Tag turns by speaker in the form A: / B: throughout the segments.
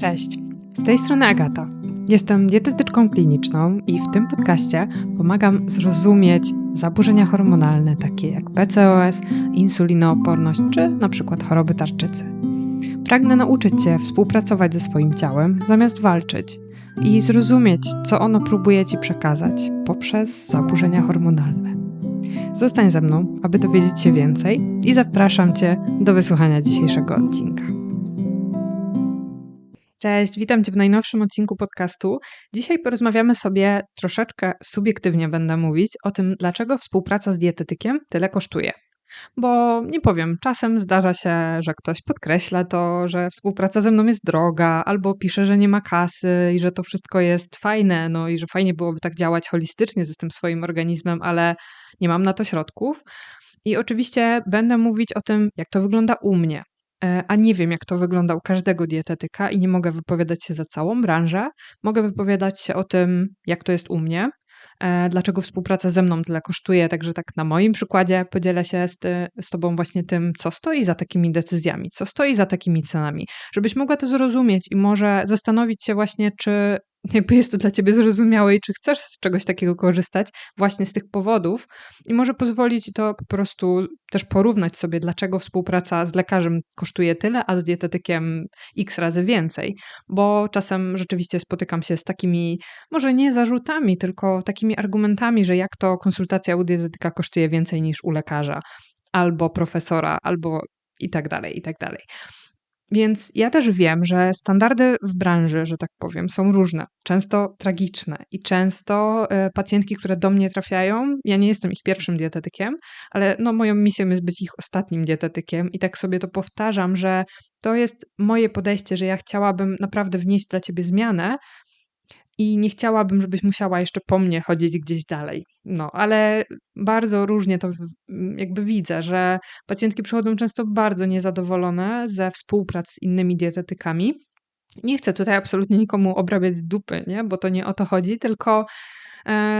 A: Cześć, z tej strony Agata. Jestem dietetyczką kliniczną i w tym podcaście pomagam zrozumieć zaburzenia hormonalne takie jak PCOS, insulinooporność czy na przykład choroby tarczycy. Pragnę nauczyć Cię współpracować ze swoim ciałem zamiast walczyć i zrozumieć, co ono próbuje Ci przekazać poprzez zaburzenia hormonalne. Zostań ze mną, aby dowiedzieć się więcej i zapraszam Cię do wysłuchania dzisiejszego odcinka. Cześć, witam Cię w najnowszym odcinku podcastu. Dzisiaj porozmawiamy sobie troszeczkę subiektywnie, będę mówić, o tym, dlaczego współpraca z dietetykiem tyle kosztuje. Bo nie powiem, czasem zdarza się, że ktoś podkreśla to, że współpraca ze mną jest droga, albo pisze, że nie ma kasy i że to wszystko jest fajne, no i że fajnie byłoby tak działać holistycznie ze tym swoim organizmem, ale nie mam na to środków. I oczywiście będę mówić o tym, jak to wygląda u mnie, a nie wiem, jak to wygląda u każdego dietetyka i nie mogę wypowiadać się za całą branżę. Mogę wypowiadać się o tym, jak to jest u mnie, e, dlaczego współpraca ze mną tyle kosztuje. Także tak na moim przykładzie podzielę się z, ty, z Tobą właśnie tym, co stoi za takimi decyzjami, co stoi za takimi cenami, żebyś mogła to zrozumieć i może zastanowić się właśnie, czy jakby jest to dla ciebie zrozumiałe i czy chcesz z czegoś takiego korzystać właśnie z tych powodów i może pozwolić to po prostu też porównać sobie, dlaczego współpraca z lekarzem kosztuje tyle, a z dietetykiem x razy więcej, bo czasem rzeczywiście spotykam się z takimi, może nie zarzutami, tylko takimi argumentami, że jak to konsultacja u dietetyka kosztuje więcej niż u lekarza albo profesora, albo i tak dalej, i tak dalej. Więc ja też wiem, że standardy w branży, że tak powiem, są różne, często tragiczne i często y, pacjentki, które do mnie trafiają, ja nie jestem ich pierwszym dietetykiem, ale no, moją misją jest być ich ostatnim dietetykiem i tak sobie to powtarzam, że to jest moje podejście, że ja chciałabym naprawdę wnieść dla ciebie zmianę, i nie chciałabym, żebyś musiała jeszcze po mnie chodzić gdzieś dalej. No, ale bardzo różnie to jakby widzę, że pacjentki przychodzą często bardzo niezadowolone ze współpracy z innymi dietetykami. Nie chcę tutaj absolutnie nikomu obrabiać dupy, nie? bo to nie o to chodzi, tylko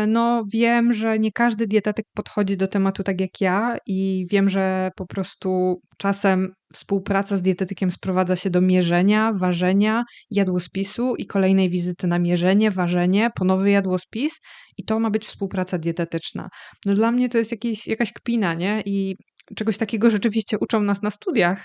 A: no, wiem, że nie każdy dietetyk podchodzi do tematu tak jak ja i wiem, że po prostu czasem współpraca z dietetykiem sprowadza się do mierzenia, ważenia, jadłospisu i kolejnej wizyty na mierzenie, ważenie, ponowy jadłospis i to ma być współpraca dietetyczna. No dla mnie to jest jakieś, jakaś kpina, nie? I czegoś takiego rzeczywiście uczą nas na studiach,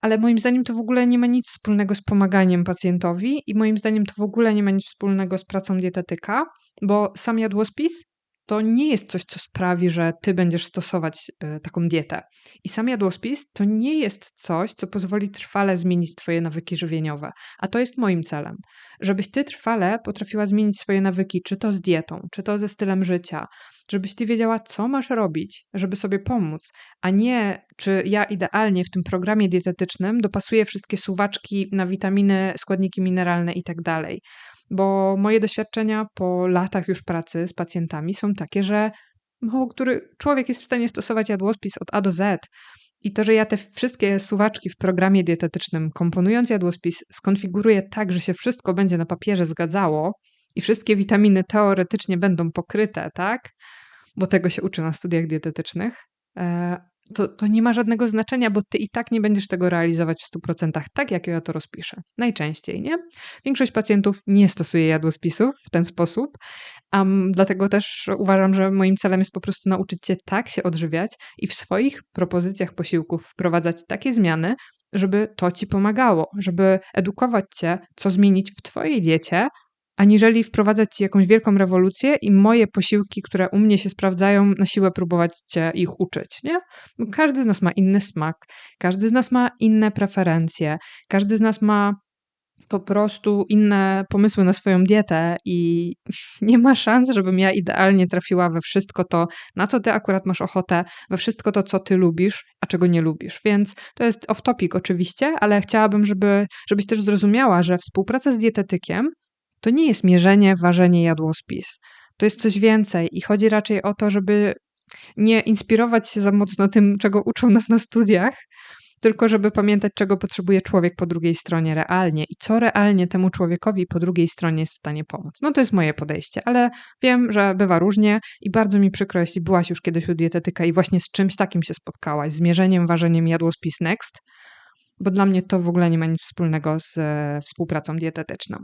A: ale moim zdaniem to w ogóle nie ma nic wspólnego z pomaganiem pacjentowi i moim zdaniem to w ogóle nie ma nic wspólnego z pracą dietetyka, bo sam jadłospis to nie jest coś, co sprawi, że ty będziesz stosować y, taką dietę. I sam jadłospis to nie jest coś, co pozwoli trwale zmienić twoje nawyki żywieniowe. A to jest moim celem. Żebyś ty trwale potrafiła zmienić swoje nawyki, czy to z dietą, czy to ze stylem życia, żebyś ty wiedziała, co masz robić, żeby sobie pomóc, a nie czy ja idealnie w tym programie dietetycznym dopasuję wszystkie suwaczki na witaminy, składniki mineralne i tak. Bo moje doświadczenia po latach już pracy z pacjentami są takie, że mało który człowiek jest w stanie stosować jadłospis od A do Z. I to, że ja te wszystkie suwaczki w programie dietetycznym, komponując jadłospis, skonfiguruję tak, że się wszystko będzie na papierze zgadzało i wszystkie witaminy teoretycznie będą pokryte, tak? Bo tego się uczy na studiach dietetycznych. To, to nie ma żadnego znaczenia, bo ty i tak nie będziesz tego realizować w 100% tak, jak ja to rozpiszę. Najczęściej, nie? Większość pacjentów nie stosuje jadłospisów w ten sposób, um, dlatego też uważam, że moim celem jest po prostu nauczyć cię tak się odżywiać i w swoich propozycjach posiłków wprowadzać takie zmiany, żeby to ci pomagało, żeby edukować cię, co zmienić w twojej diecie, aniżeli wprowadzać ci jakąś wielką rewolucję i moje posiłki, które u mnie się sprawdzają, na siłę próbować cię ich uczyć, nie? Bo każdy z nas ma inny smak, każdy z nas ma inne preferencje, każdy z nas ma po prostu inne pomysły na swoją dietę i nie ma szans, żebym ja idealnie trafiła we wszystko to, na co ty akurat masz ochotę, we wszystko to, co ty lubisz, a czego nie lubisz. Więc to jest off topic oczywiście, ale chciałabym, żeby, żebyś też zrozumiała, że współpraca z dietetykiem to nie jest mierzenie, ważenie, jadłospis. To jest coś więcej i chodzi raczej o to, żeby nie inspirować się za mocno tym, czego uczą nas na studiach, tylko żeby pamiętać, czego potrzebuje człowiek po drugiej stronie realnie i co realnie temu człowiekowi po drugiej stronie jest w stanie pomóc. No to jest moje podejście, ale wiem, że bywa różnie i bardzo mi przykro, jeśli byłaś już kiedyś u dietetyka i właśnie z czymś takim się spotkałaś, z mierzeniem, ważeniem jadłospis next, bo dla mnie to w ogóle nie ma nic wspólnego z e, współpracą dietetyczną.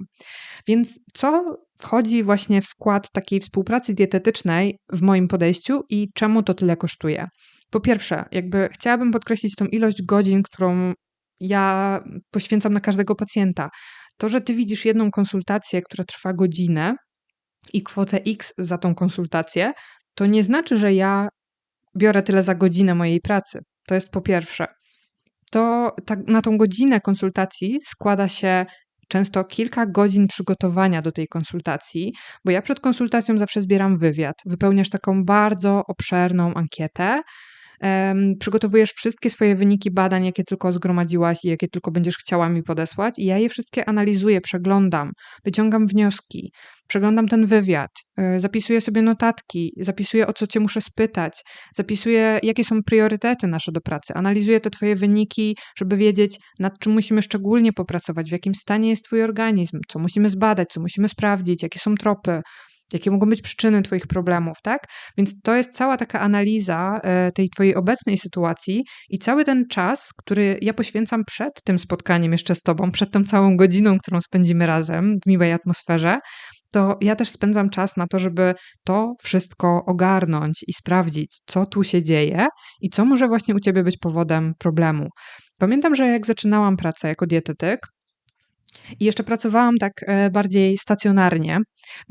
A: Więc co wchodzi właśnie w skład takiej współpracy dietetycznej w moim podejściu i czemu to tyle kosztuje? Po pierwsze, jakby chciałabym podkreślić tą ilość godzin, którą ja poświęcam na każdego pacjenta. To, że ty widzisz jedną konsultację, która trwa godzinę i kwotę X za tą konsultację, to nie znaczy, że ja biorę tyle za godzinę mojej pracy. To jest po pierwsze. To tak, na tą godzinę konsultacji składa się często kilka godzin przygotowania do tej konsultacji, bo ja przed konsultacją zawsze zbieram wywiad. Wypełniasz taką bardzo obszerną ankietę, przygotowujesz wszystkie swoje wyniki badań, jakie tylko zgromadziłaś i jakie tylko będziesz chciała mi podesłać, i ja je wszystkie analizuję, przeglądam, wyciągam wnioski, przeglądam ten wywiad, e, zapisuję sobie notatki, zapisuję o co cię muszę spytać, zapisuję jakie są priorytety nasze do pracy, analizuję te twoje wyniki, żeby wiedzieć nad czym musimy szczególnie popracować, w jakim stanie jest twój organizm, co musimy zbadać, co musimy sprawdzić, jakie są tropy, jakie mogą być przyczyny Twoich problemów, tak? Więc to jest cała taka analiza e, tej Twojej obecnej sytuacji i cały ten czas, który ja poświęcam przed tym spotkaniem jeszcze z Tobą, przed tą całą godziną, którą spędzimy razem w miłej atmosferze, to ja też spędzam czas na to, żeby to wszystko ogarnąć i sprawdzić, co tu się dzieje i co może właśnie u Ciebie być powodem problemu. Pamiętam, że jak zaczynałam pracę jako dietetyk, i jeszcze pracowałam tak e, bardziej stacjonarnie.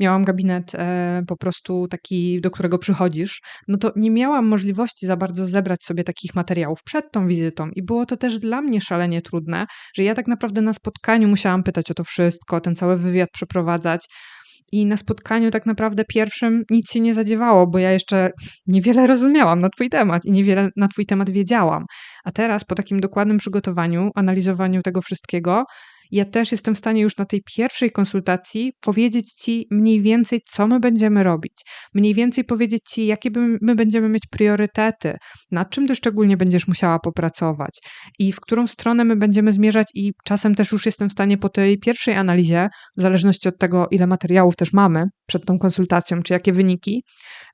A: Miałam gabinet e, po prostu taki, do którego przychodzisz. No to nie miałam możliwości za bardzo zebrać sobie takich materiałów przed tą wizytą. I było to też dla mnie szalenie trudne, że ja tak naprawdę na spotkaniu musiałam pytać o to wszystko, ten cały wywiad przeprowadzać. I na spotkaniu tak naprawdę pierwszym nic się nie zadziewało, bo ja jeszcze niewiele rozumiałam na Twój temat i niewiele na Twój temat wiedziałam. A teraz po takim dokładnym przygotowaniu, analizowaniu tego wszystkiego, ja też jestem w stanie już na tej pierwszej konsultacji powiedzieć Ci mniej więcej, co my będziemy robić, mniej więcej powiedzieć Ci, jakie my będziemy mieć priorytety, nad czym Ty szczególnie będziesz musiała popracować i w którą stronę my będziemy zmierzać i czasem też już jestem w stanie po tej pierwszej analizie, w zależności od tego, ile materiałów też mamy przed tą konsultacją, czy jakie wyniki,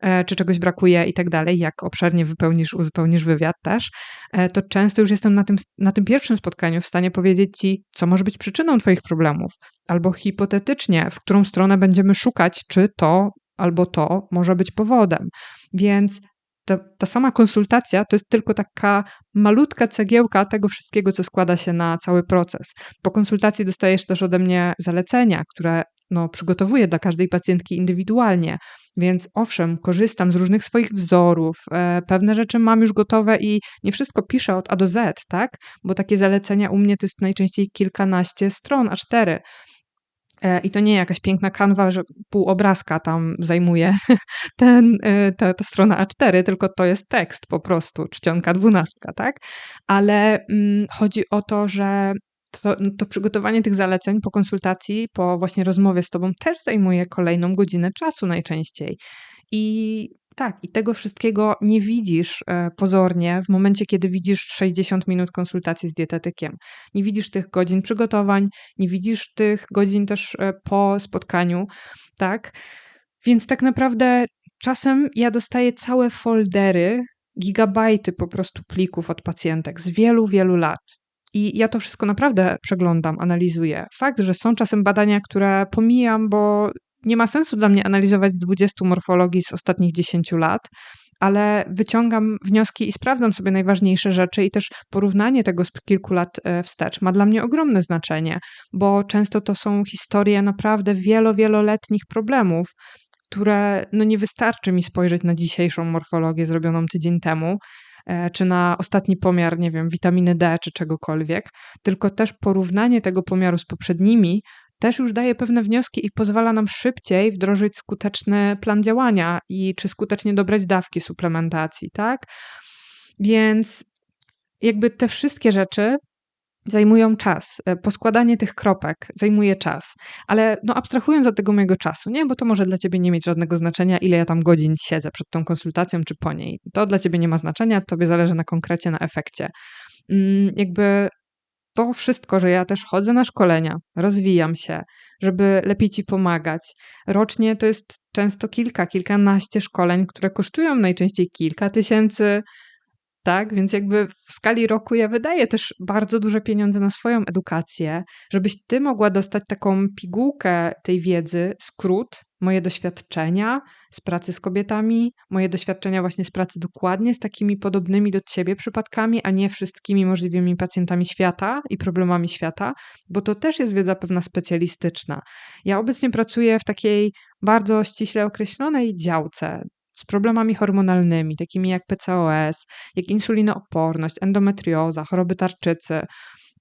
A: e, czy czegoś brakuje i tak dalej, jak obszernie wypełnisz, uzupełnisz wywiad też, e, to często już jestem na tym, na tym pierwszym spotkaniu w stanie powiedzieć Ci, co może być przyczyną Twoich problemów, albo hipotetycznie, w którą stronę będziemy szukać, czy to albo to może być powodem. Więc ta, ta, sama konsultacja to jest tylko taka malutka cegiełka tego wszystkiego, co składa się na cały proces. Po konsultacji dostajesz też ode mnie zalecenia, które no, przygotowuję dla każdej pacjentki indywidualnie. Więc owszem, korzystam z różnych swoich wzorów, e, pewne rzeczy mam już gotowe i nie wszystko piszę od A do Z, tak? Bo takie zalecenia u mnie to jest najczęściej kilkanaście stron, a cztery. E, I to nie jakaś piękna kanwa, że pół obrazka tam zajmuje ten, e, ta, ta strona A4, tylko to jest tekst po prostu, czcionka dwunastka, tak? Ale mm, chodzi o to, że to, to, przygotowanie tych zaleceń po konsultacji, po właśnie rozmowie z Tobą też zajmuje kolejną godzinę czasu najczęściej. I tak, i tego wszystkiego nie widzisz e, pozornie w momencie, kiedy widzisz 60 minut konsultacji z dietetykiem. Nie widzisz tych godzin przygotowań, nie widzisz tych godzin też e, po spotkaniu, tak? Więc tak naprawdę czasem ja dostaję całe foldery, gigabajty po prostu plików od pacjentek z wielu, wielu lat. I ja to wszystko naprawdę przeglądam, analizuję. Fakt, że są czasem badania, które pomijam, bo nie ma sensu dla mnie analizować z 20 morfologii z ostatnich 10 lat, ale wyciągam wnioski i sprawdzam sobie najważniejsze rzeczy, i też porównanie tego z kilku lat e, wstecz ma dla mnie ogromne znaczenie, bo często to są historie naprawdę wielo, wieloletnich problemów, które no nie wystarczy mi spojrzeć na dzisiejszą morfologię zrobioną tydzień temu, czy na ostatni pomiar, nie wiem, witaminy D czy czegokolwiek, tylko też porównanie tego pomiaru z poprzednimi też już daje pewne wnioski i pozwala nam szybciej wdrożyć skuteczny plan działania i czy skutecznie dobrać dawki suplementacji, tak? Więc jakby te wszystkie rzeczy zajmują czas. E, poskładanie tych kropek zajmuje czas. Ale no, abstrahując od tego mojego czasu, nie, bo to może dla ciebie nie mieć żadnego znaczenia, ile ja tam godzin siedzę przed tą konsultacją czy po niej. To dla ciebie nie ma znaczenia, tobie zależy na konkrecie, na efekcie. Mm, jakby to wszystko, że ja też chodzę na szkolenia, rozwijam się, żeby lepiej ci pomagać. Rocznie to jest często kilka, kilkanaście szkoleń, które kosztują najczęściej kilka tysięcy, tak? Więc jakby w skali roku ja wydaję też bardzo duże pieniądze na swoją edukację, żebyś ty mogła dostać taką pigułkę tej wiedzy, skrót, moje doświadczenia z pracy z kobietami, moje doświadczenia właśnie z pracy dokładnie z takimi podobnymi do ciebie przypadkami, a nie wszystkimi możliwymi pacjentami świata i problemami świata, bo to też jest wiedza pewna specjalistyczna. Ja obecnie pracuję w takiej bardzo ściśle określonej działce z problemami hormonalnymi, takimi jak PCOS, jak insulinooporność, endometrioza, choroby tarczycy.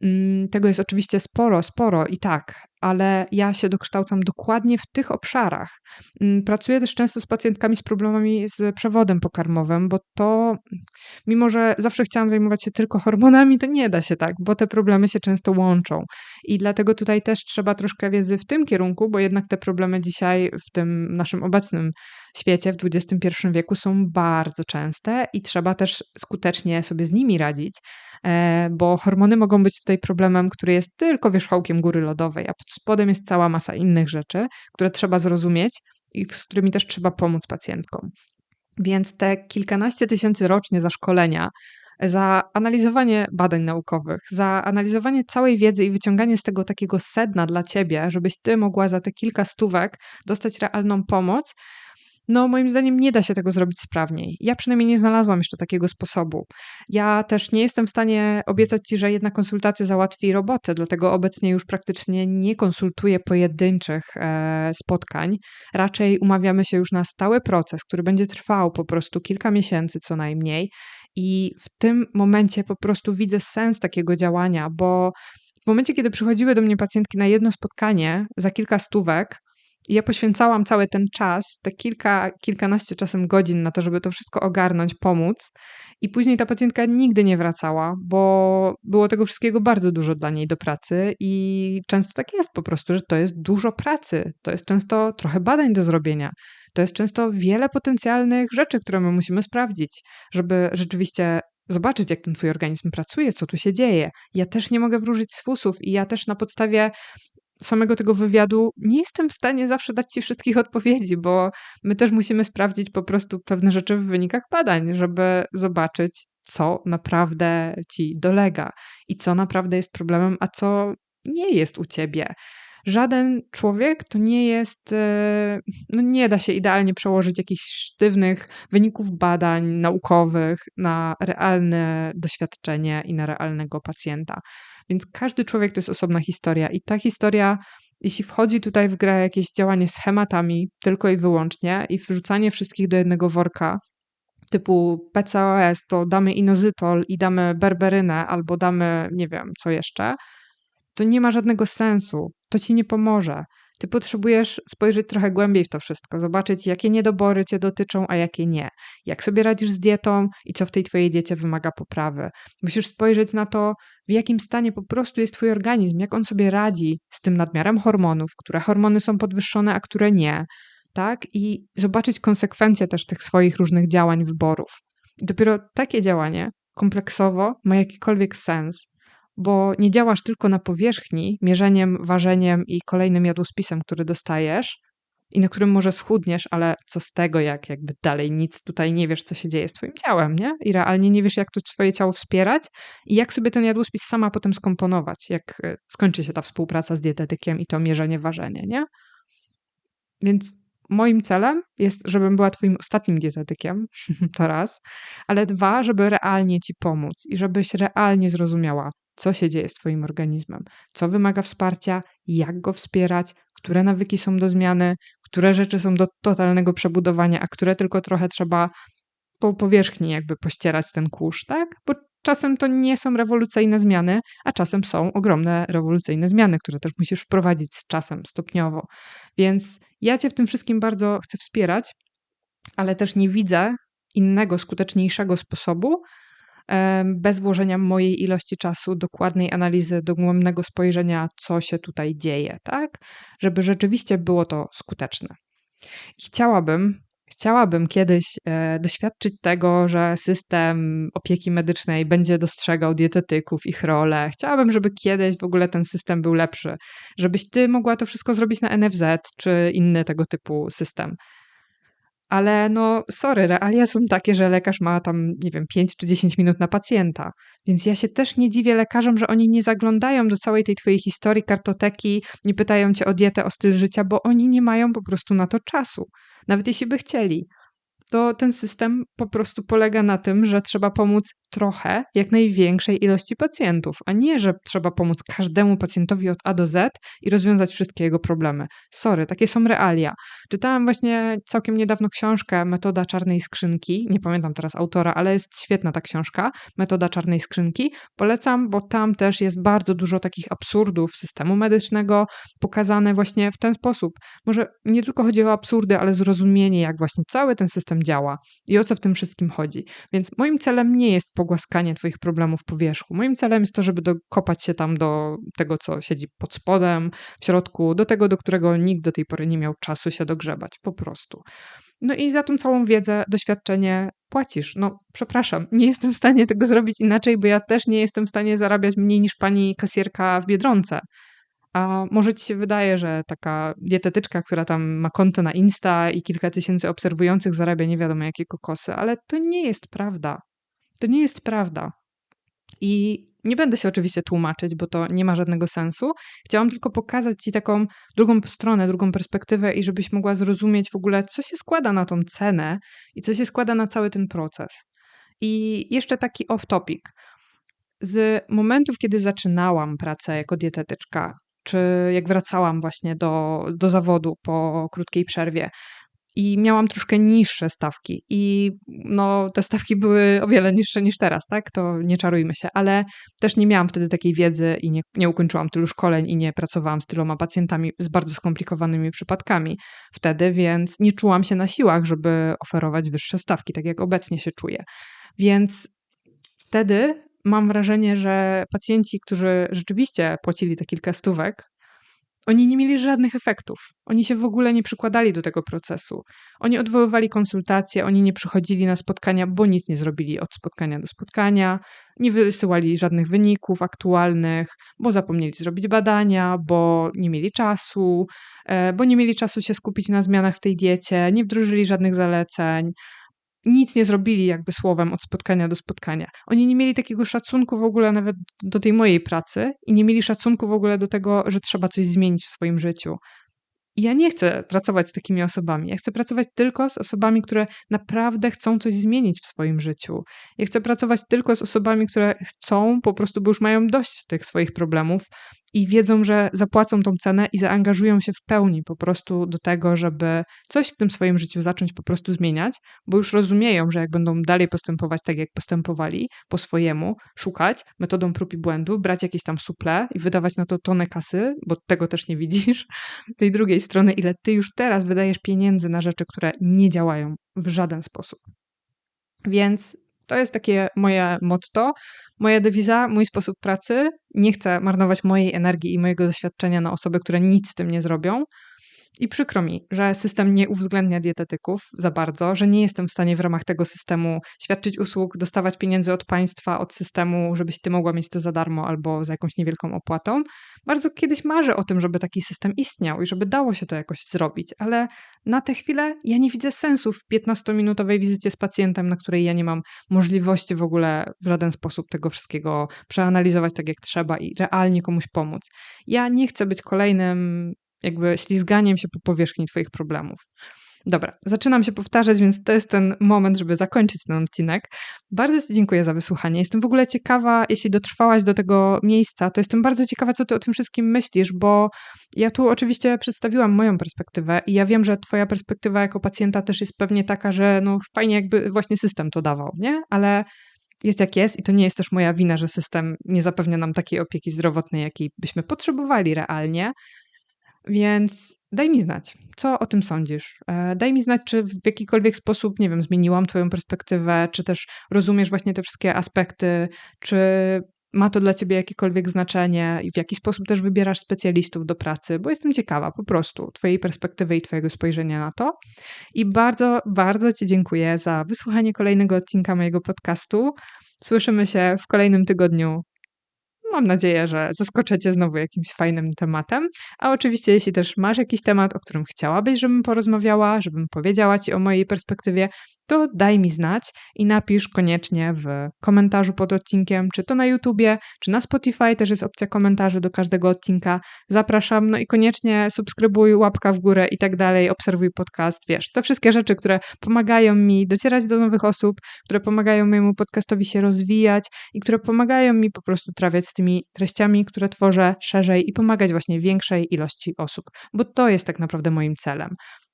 A: Mm, tego jest oczywiście sporo, sporo i tak, ale ja się dokształcam dokładnie w tych obszarach. Mm, pracuję też często z pacjentkami z problemami z przewodem pokarmowym, bo to, mimo że zawsze chciałam zajmować się tylko hormonami, to nie da się tak, bo te problemy się często łączą. I dlatego tutaj też trzeba troszkę wiedzy w tym kierunku, bo jednak te problemy dzisiaj w tym naszym obecnym świecie, w XXI wieku są bardzo częste i trzeba też skutecznie sobie z nimi radzić. E, bo hormony mogą być tutaj problemem, który jest tylko wierzchołkiem góry lodowej, a pod spodem jest cała masa innych rzeczy, które trzeba zrozumieć i z którymi też trzeba pomóc pacjentkom. Więc te kilkanaście tysięcy rocznie za szkolenia, za analizowanie badań naukowych, za analizowanie całej wiedzy i wyciąganie z tego takiego sedna dla ciebie, żebyś ty mogła za te kilka stówek dostać realną pomoc, no, moim zdaniem nie da się tego zrobić sprawniej. Ja przynajmniej nie znalazłam jeszcze takiego sposobu. Ja też nie jestem w stanie obiecać Ci, że jedna konsultacja załatwi robotę, dlatego obecnie już praktycznie nie konsultuję pojedynczych e, spotkań. Raczej umawiamy się już na stały proces, który będzie trwał po prostu kilka miesięcy co najmniej. I w tym momencie po prostu widzę sens takiego działania, bo w momencie, kiedy przychodziły do mnie pacjentki na jedno spotkanie za kilka stówek, ja poświęcałam cały ten czas, te kilka, kilkanaście czasem godzin na to, żeby to wszystko ogarnąć, pomóc. I później ta pacjentka nigdy nie wracała, bo było tego wszystkiego bardzo dużo dla niej do pracy i często tak jest po prostu, że to jest dużo pracy, to jest często trochę badań do zrobienia. To jest często wiele potencjalnych rzeczy, które my musimy sprawdzić, żeby rzeczywiście zobaczyć, jak ten twój organizm pracuje, co tu się dzieje. Ja też nie mogę wróżyć z fusów i ja też na podstawie samego tego wywiadu nie jestem w stanie zawsze dać Ci wszystkich odpowiedzi, bo my też musimy sprawdzić po prostu pewne rzeczy w wynikach badań, żeby zobaczyć, co naprawdę Ci dolega i co naprawdę jest problemem, a co nie jest u Ciebie. Żaden człowiek to nie jest, e, no nie da się idealnie przełożyć jakichś sztywnych wyników badań naukowych na realne doświadczenie i na realnego pacjenta. Więc każdy człowiek to jest osobna historia i ta historia, jeśli wchodzi tutaj w grę jakieś działanie schematami tylko i wyłącznie i wrzucanie wszystkich do jednego worka, typu PCOS, to damy inozytol i damy berberynę albo damy nie wiem co jeszcze, to nie ma żadnego sensu. To ci nie pomoże. Ty potrzebujesz spojrzeć trochę głębiej w to wszystko, zobaczyć, jakie niedobory cię dotyczą, a jakie nie. Jak sobie radzisz z dietą i co w tej twojej diecie wymaga poprawy. Musisz spojrzeć na to, w jakim stanie po prostu jest twój organizm, jak on sobie radzi z tym nadmiarem hormonów, które hormony są podwyższone, a które nie. Tak? I zobaczyć konsekwencje też tych swoich różnych działań, wyborów. I dopiero takie działanie kompleksowo ma jakikolwiek sens bo nie działasz tylko na powierzchni, mierzeniem, ważeniem i kolejnym jadłospisem, który dostajesz i na którym może schudniesz, ale co z tego, jak jakby dalej nic tutaj nie wiesz, co się dzieje z twoim ciałem, nie? I realnie nie wiesz, jak to twoje ciało wspierać i jak sobie ten jadłospis sama potem skomponować, jak e, skończy się ta współpraca z dietetykiem i to mierzenie, ważenie, nie? Więc moim celem jest, żebym była Twoim ostatnim dietetykiem, to raz, ale dwa, żeby realnie Ci pomóc i żebyś realnie zrozumiała, co się dzieje z Twoim organizmem, co wymaga wsparcia, jak go wspierać, które nawyki są do zmiany, które rzeczy są do totalnego przebudowania, a które tylko trochę trzeba po powierzchni jakby pościerać ten kurz, tak? Bo czasem to nie są rewolucyjne zmiany, a czasem są ogromne rewolucyjne zmiany, które też musisz wprowadzić z czasem, stopniowo. Więc ja Cię w tym wszystkim bardzo chcę wspierać, ale też nie widzę innego, skuteczniejszego sposobu, bez włożenia mojej ilości czasu, dokładnej analizy, dogłębnego spojrzenia, co się tutaj dzieje, tak? Żeby rzeczywiście było to skuteczne. I chciałabym, chciałabym kiedyś e, doświadczyć tego, że system opieki medycznej będzie dostrzegał dietetyków, ich rolę. Chciałabym, żeby kiedyś w ogóle ten system był lepszy, żebyś ty mogła to wszystko zrobić na NFZ czy inny tego typu system. Ale no sorry, realia są takie, że lekarz ma tam, nie wiem, 5 czy 10 minut na pacjenta. Więc ja się też nie dziwię lekarzom, że oni nie zaglądają do całej tej twojej historii, kartoteki, nie pytają cię o dietę, o styl życia, bo oni nie mają po prostu na to czasu. Nawet jeśli by chcieli to ten system po prostu polega na tym, że trzeba pomóc trochę, jak największej ilości pacjentów, a nie, że trzeba pomóc każdemu pacjentowi od A do Z i rozwiązać wszystkie jego problemy. Sorry, takie są realia. Czytałam właśnie całkiem niedawno książkę Metoda czarnej skrzynki. Nie pamiętam teraz autora, ale jest świetna ta książka, Metoda czarnej skrzynki. Polecam, bo tam też jest bardzo dużo takich absurdów systemu medycznego pokazane właśnie w ten sposób. Może nie tylko chodzi o absurdy, ale zrozumienie, jak właśnie cały ten system działa i o co w tym wszystkim chodzi. Więc moim celem nie jest pogłaskanie Twoich problemów po wierzchu. Moim celem jest to, żeby dokopać się tam do tego, co siedzi pod spodem, w środku, do tego, do którego nikt do tej pory nie miał czasu się dogrzebać, po prostu. No i za tą całą wiedzę, doświadczenie płacisz. No, przepraszam, nie jestem w stanie tego zrobić inaczej, bo ja też nie jestem w stanie zarabiać mniej niż pani kasjerka w biedronce. A może ci się wydaje, że taka dietetyczka, która tam ma konto na Insta i kilka tysięcy obserwujących zarabia nie wiadomo jakie kokosy, ale to nie jest prawda. To nie jest prawda. I nie będę się oczywiście tłumaczyć, bo to nie ma żadnego sensu. Chciałam tylko pokazać Ci taką drugą stronę, drugą perspektywę i żebyś mogła zrozumieć w ogóle, co się składa na tą cenę i co się składa na cały ten proces. I jeszcze taki off-topic. Z momentów, kiedy zaczynałam pracę jako dietetyczka, czy jak wracałam właśnie do, do zawodu po krótkiej przerwie. I miałam troszkę niższe stawki, i no, te stawki były o wiele niższe niż teraz, tak? To nie czarujmy się, ale też nie miałam wtedy takiej wiedzy i nie, nie ukończyłam tylu szkoleń i nie pracowałam z tyloma pacjentami z bardzo skomplikowanymi przypadkami wtedy, więc nie czułam się na siłach, żeby oferować wyższe stawki, tak jak obecnie się czuję. Więc wtedy mam wrażenie, że pacjenci, którzy rzeczywiście płacili te kilka stówek, oni nie mieli żadnych efektów. Oni się w ogóle nie przykładali do tego procesu. Oni odwoływali konsultacje, oni nie przychodzili na spotkania, bo nic nie zrobili od spotkania do spotkania, nie wysyłali żadnych wyników aktualnych, bo zapomnieli zrobić badania, bo nie mieli czasu, e, bo nie mieli czasu się skupić na zmianach w tej diecie, nie wdrożyli żadnych zaleceń, nic nie zrobili jakby słowem od spotkania do spotkania. Oni nie mieli takiego szacunku w ogóle nawet do tej mojej pracy i nie mieli szacunku w ogóle do tego, że trzeba coś zmienić w swoim życiu. I ja nie chcę pracować z takimi osobami. Ja chcę pracować tylko z osobami, które naprawdę chcą coś zmienić w swoim życiu. Ja chcę pracować tylko z osobami, które chcą, po prostu, bo już mają dość tych swoich problemów i wiedzą, że zapłacą tą cenę i zaangażują się w pełni po prostu do tego, żeby coś w tym swoim życiu zacząć po prostu zmieniać, bo już rozumieją, że jak będą dalej postępować tak, jak postępowali, po swojemu, szukać metodą prób i błędów, brać jakieś tam suple i wydawać na to tonę kasy, bo tego też nie widzisz, tej drugiej strony, ile ty już teraz wydajesz pieniędzy na rzeczy, które nie działają w żaden sposób. Więc to jest takie moje motto, moja dewiza, mój sposób pracy. Nie chcę marnować mojej energii i mojego doświadczenia na osoby, które nic z tym nie zrobią. I przykro mi, że system nie uwzględnia dietetyków za bardzo, że nie jestem w stanie w ramach tego systemu świadczyć usług, dostawać pieniędzy od państwa, od systemu, żebyś ty mogła mieć to za darmo albo za jakąś niewielką opłatą. Bardzo kiedyś marzę o tym, żeby taki system istniał i żeby dało się to jakoś zrobić, ale na tę chwilę ja nie widzę sensu w 15-minutowej wizycie z pacjentem, na której ja nie mam możliwości w ogóle w żaden sposób tego wszystkiego przeanalizować tak jak trzeba i realnie komuś pomóc. Ja nie chcę być kolejnym jakby ślizganiem się po powierzchni Twoich problemów. Dobra, zaczynam się powtarzać, więc to jest ten moment, żeby zakończyć ten odcinek. Bardzo Ci dziękuję za wysłuchanie. Jestem w ogóle ciekawa, jeśli dotrwałaś do tego miejsca, to jestem bardzo ciekawa, co Ty o tym wszystkim myślisz, bo ja tu oczywiście przedstawiłam moją perspektywę i ja wiem, że Twoja perspektywa jako pacjenta też jest pewnie taka, że no fajnie jakby właśnie system to dawał, nie? Ale jest jak jest i to nie jest też moja wina, że system nie zapewnia nam takiej opieki zdrowotnej, jakiej byśmy potrzebowali realnie. Więc daj mi znać, co o tym sądzisz. E, daj mi znać, czy w jakikolwiek sposób, nie wiem, zmieniłam Twoją perspektywę, czy też rozumiesz właśnie te wszystkie aspekty, czy ma to dla Ciebie jakiekolwiek znaczenie i w jaki sposób też wybierasz specjalistów do pracy, bo jestem ciekawa po prostu Twojej perspektywy i Twojego spojrzenia na to. I bardzo, bardzo Ci dziękuję za wysłuchanie kolejnego odcinka mojego podcastu. Słyszymy się w kolejnym tygodniu mam nadzieję, że zaskoczecie znowu jakimś fajnym tematem. A oczywiście, jeśli też masz jakiś temat, o którym chciałabyś, żebym porozmawiała, żebym powiedziała Ci o mojej perspektywie, to daj mi znać i napisz koniecznie w komentarzu pod odcinkiem, czy to na YouTubie, czy na Spotify, też jest opcja komentarzy do każdego odcinka. Zapraszam, no i koniecznie subskrybuj, łapka w górę i tak dalej, obserwuj podcast, wiesz, to wszystkie rzeczy, które pomagają mi docierać do nowych osób, które pomagają mojemu podcastowi się rozwijać i które pomagają mi po prostu trawiać z tymi treściami, które tworzę szerzej i pomagać właśnie większej ilości osób, bo to jest tak naprawdę moim celem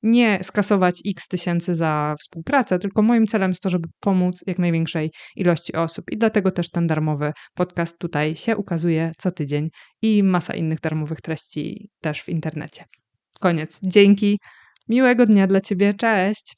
A: nie skasować x tysięcy za współpracę, tylko moim celem jest to, żeby pomóc jak największej ilości osób. I dlatego też ten darmowy podcast tutaj się ukazuje co tydzień i masa innych darmowych treści też w internecie. Koniec. Dzięki. Miłego dnia dla Ciebie. Cześć.